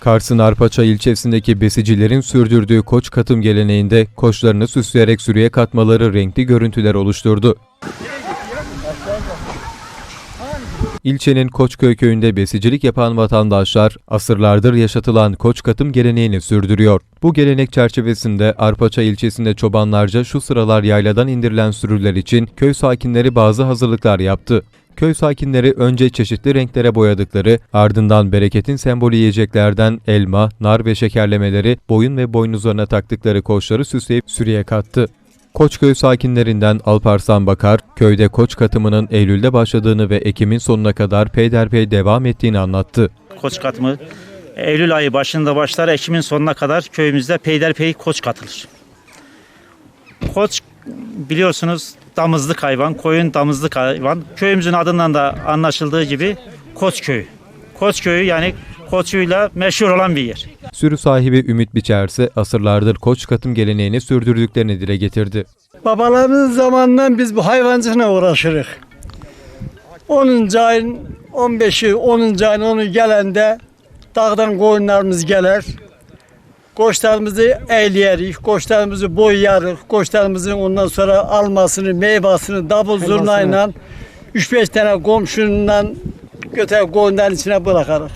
Kars'ın Arpaça ilçesindeki besicilerin sürdürdüğü koç katım geleneğinde koçlarını süsleyerek sürüye katmaları renkli görüntüler oluşturdu. İlçenin Koçköy köyünde besicilik yapan vatandaşlar asırlardır yaşatılan koç katım geleneğini sürdürüyor. Bu gelenek çerçevesinde Arpaça ilçesinde çobanlarca şu sıralar yayladan indirilen sürüler için köy sakinleri bazı hazırlıklar yaptı. Köy sakinleri önce çeşitli renklere boyadıkları, ardından bereketin sembolü yiyeceklerden elma, nar ve şekerlemeleri boyun ve boynuzlarına taktıkları koçları süsleyip sürüye kattı. Koçköy sakinlerinden Alparslan Bakar, köyde koç katımının Eylül'de başladığını ve Ekim'in sonuna kadar peyderpey devam ettiğini anlattı. koç katımı Eylül ayı başında başlar, Ekim'in sonuna kadar köyümüzde peyderpey koç katılır. Koç biliyorsunuz damızlık hayvan, koyun damızlık hayvan. Köyümüzün adından da anlaşıldığı gibi Koç köyü. Koç köyü yani koçuyla meşhur olan bir yer. Sürü sahibi Ümit Biçer ise asırlardır koç katım geleneğini sürdürdüklerini dile getirdi. Babalarımız zamanından biz bu hayvancılıkla uğraşırız. 10. ayın 15'i 10. ayın 10'u gelende dağdan koyunlarımız gelir. Koçlarımızı eğleyerik, koçlarımızı boyayarık, koçlarımızın ondan sonra almasını, meyvasını davul zurnayla 3-5 tane komşundan götürüp koyundan içine bırakarız.